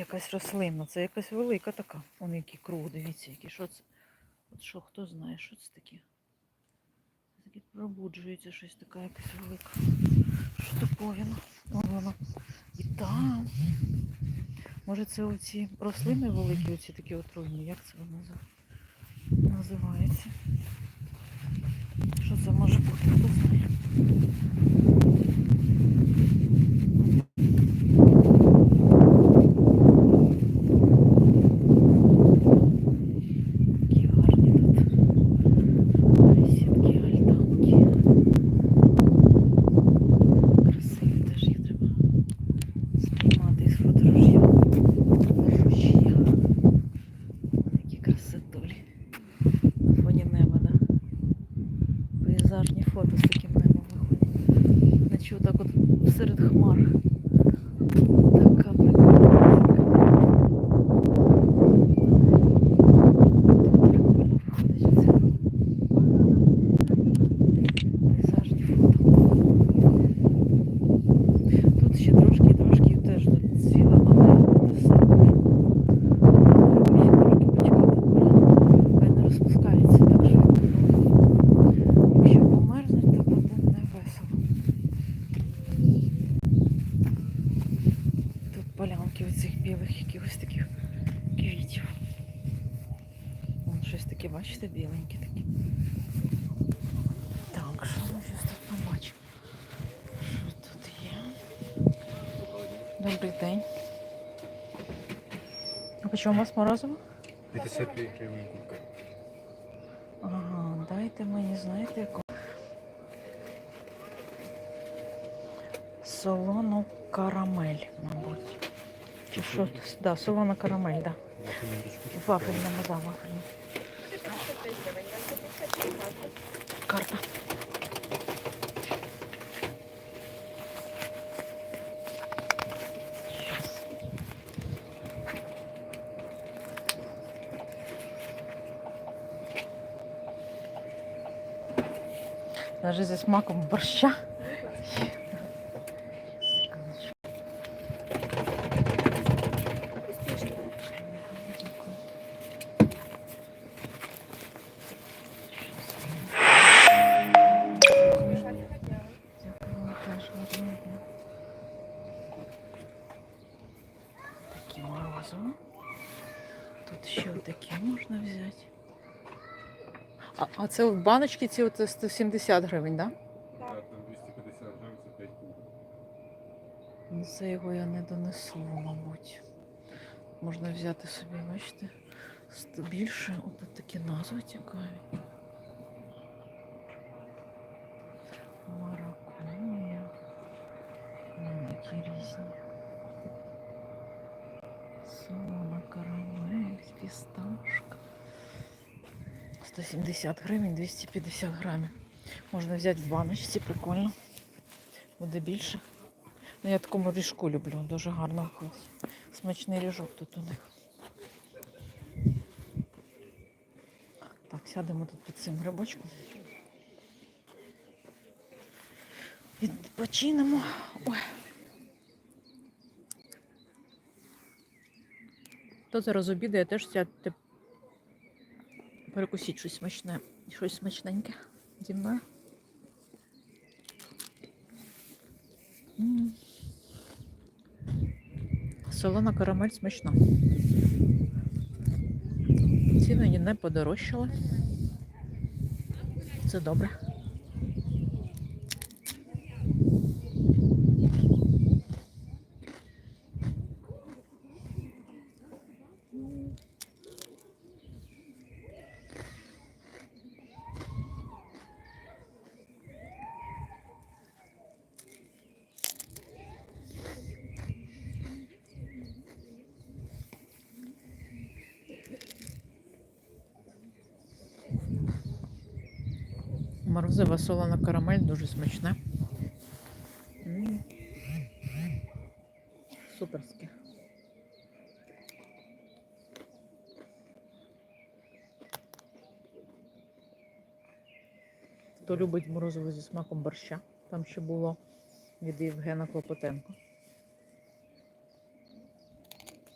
якась рослина, це якась велика така. Вон який круг, дивіться, який. Що це? От що, хто знає, що це таке? Таке пробуджується щось таке якась велика. Штуковина. Вон воно. І там. Може це оці рослини великі, оці такі отруйні. Як це воно називається? Серед хмар. Білих якихось таких квітів. Вон щось таке, бачите, біленьке таке. Так, що ми щось тут побачимо? Що тут є? Добрий день. А по чому у вас морозиво? 55 гривень курка. Ага, дайте мені, знаєте, яку? Солону карамель, мабуть. Чи що? Да, солона карамель, да. Вафельному, да, вафельному. Карта. Даже зі смаком борща. Тут ще такі можна взяти. А, а це в баночці ці от 170 гривень, так? Да? Так, там 250 гривень, це 5 кубів. Ну, Це його я не донесу, мабуть. Можна взяти собі, бачите, більше. От такі назви цікаві. Маракуя. Ну, які різні. Солона, карамель, фісташка. 170 гривень, 250 грамів. Можна взяти в баночці, прикольно. Буде більше. Ну, я такому ріжку люблю, дуже гарно. Смачний ріжок тут у них. Так, сядемо тут під цим грибочком. Відпочинемо. Ой. Хто зараз обідає, теж сядьте. Перекусіть щось смачне, щось смачненьке зі мною. Солона карамель смачна. Ціни не подорожчали. Це добре. Морозива солона карамель дуже смачне. Суперське. Хто любить морозиво зі смаком борща, там ще було від Євгена Клопотенко.